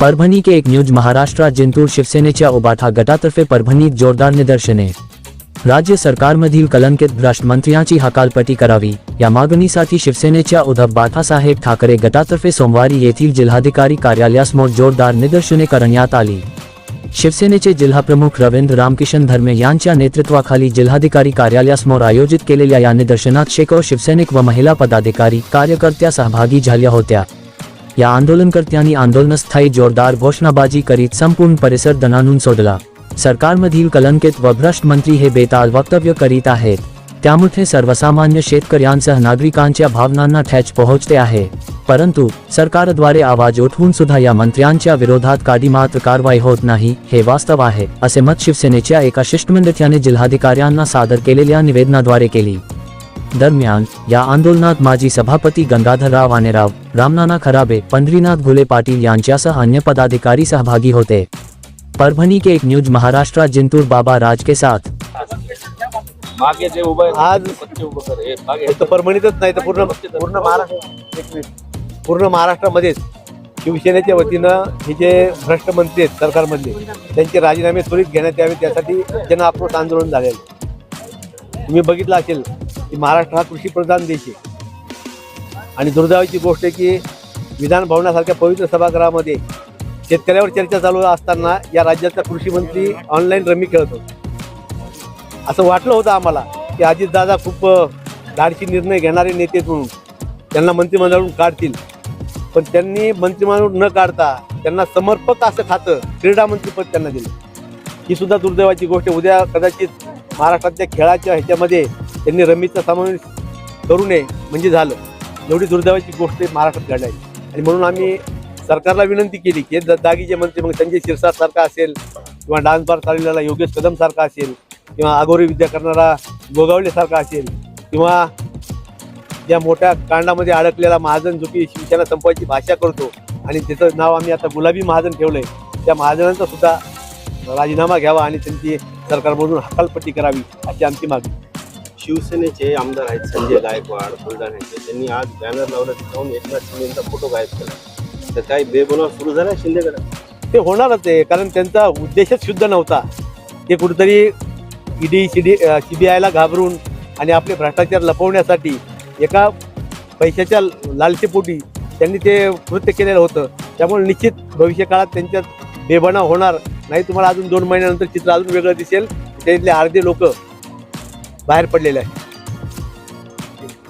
परभणी के एक न्यूज़ महाराष्ट्र जिंतूर शिवसेनेच्या उबाठा गटातर्फे परभणीत जोरदार निदर्शने। राज्य सरकार सरकारमधील कलंकित भ्रष्ट मंत्र्यांची हकालपट्टी करावी, या मागणीसाठी शिवसेनेच्या उद्धव बाळासाहेब ठाकरे गटातर्फे सोमवारी येथील जिल्हाधिकारी कार्यालयासमोर जोरदार निदर्शने करण्यात आली। शिवसेनेचे जिल्हाप्रमुख रवींद्र रामकिशन धर्मे यांच्या नेतृत्वाखाली जिल्हाधिकारी कार्यालयासमोर आयोजित केलेल्या या निदर्शनात शेकडो शिवसैनिक व महिला पदाधिकारी कार्यकर्त्या सहभागी झाल्या होत्या। या आंदोलनकर्त्यांनी आंदोलनस्थायी जोरदार घोषणाबाजी करीत संपूर्ण परिसर दणानून सोडला. सरकारमधील कलंकित व भ्रष्ट मंत्री हे बेताल वक्तव्य करीत आहेत. त्यामुळे सर्वसामान्य शेतकऱ्यांसह नागरिकांच्या भावनांना ठेच पोहोचते आहे. परंतु सरकारद्वारे आवाज उठवून सुद्धा या मंत्र्यांच्या विरोधात काडी मात्र कारवाई होत नाही हे वास्तव आहे असे मत शिवसेनेच्या एका शिष्टमंडळाने जिल्हाधिकाऱ्यांना सादर केलेल्या निवेदनाद्वारे केली. दरम्यान या आंदोलनात माजी सभापती गंगाधरराव आनेराव रामनाना खराबे पंढरीनाथ घुले पाटील यांच्यासह अन्य पदाधिकारी सहभागी होते. परभणी के एक न्यूज महाराष्ट्रात जिंतूर बाबा राज के साथ. आज- हे फक्त परभणीतच नाही तर पूर्ण पूर्ण महाराष्ट्र एक मिनिट. पूर्ण महाराष्ट्रामध्येच शिवसेनेच्या वतीनं हे जे भ्रष्ट मंत्री आहेत सरकारमधले त्यांचे राजीनामे त्वरित घेण्यात यावे त्यासाठी जन आक्रोश आंदोलन झालेलं. तुम्ही बघितलं असेल की महाराष्ट्र हा कृषीप्रधान देश आहे. आणि दुर्दैवाची गोष्ट आहे की विधान भवनासारख्या पवित्र सभागृहामध्ये शेतकऱ्यावर चर्चा चालू असताना या राज्याचा कृषी मंत्री ऑनलाईन रमी खेळतो असं वाटलं होतं आम्हाला की अजितदादा खूप धाडशी निर्णय घेणारे नेते म्हणून त्यांना मंत्रिमंडळातून काढतील. पण त्यांनी मंत्रिमंडळ न काढता त्यांना समर्पक असं खातं क्रीडा मंत्रीपद त्यांना दिलं. ही सुद्धा दुर्दैवाची गोष्ट उद्या कदाचित महाराष्ट्रातल्या खेळाच्या ह्याच्यामध्ये त्यांनी रमीचा समावेश करू नये म्हणजे झालं. एवढी दुर्दैवाची गोष्ट महाराष्ट्रात घडायची आणि म्हणून आम्ही सरकारला विनंती केली की दागीचे मंत्री मग संजय शिरसाट सारखा असेल किंवा डान्स बार चाललेला योगेश कदम सारखा असेल किंवा अगोरी विद्या करणारा गोगावले सारखा असेल किंवा या मोठ्या कांडामध्ये अडकलेला महाजन जो की शिवसेना संपवायची भाषा करतो आणि त्याचं नाव आम्ही आता गुलाबी महाजन ठेवलंय त्या महाजनांचा सुद्धा राजीनामा घ्यावा आणि त्यांची सरकारमधून हकालपट्टी करावी अशी आमची मागणी. शिवसेनेचे आमदार आहेत संजय गायकवाड बुलढाण्याचे त्यांनी आज बॅनर लावलं जाऊन एकनाथ शिंदेचा फोटो गायब केला. तर काही बेबनाव सुरू झाला शिंदेकडे? ते होणारच आहे कारण त्यांचा उद्देशच शुद्ध नव्हता. ते कुठेतरी ईडी सीडी सीबीआयला घाबरून आणि आपले भ्रष्टाचार लपवण्यासाठी एका पैशाच्या लालचेपोटी त्यांनी ते कृत्य केलेलं होतं. त्यामुळे निश्चित भविष्यकाळात त्यांच्यात बेबनाव होणार. नाही तुम्हाला अजून दोन महिन्यानंतर चित्र अजून वेगळं दिसेल. त्यातले अर्धे लोक बाहेर पडलेलं आहे.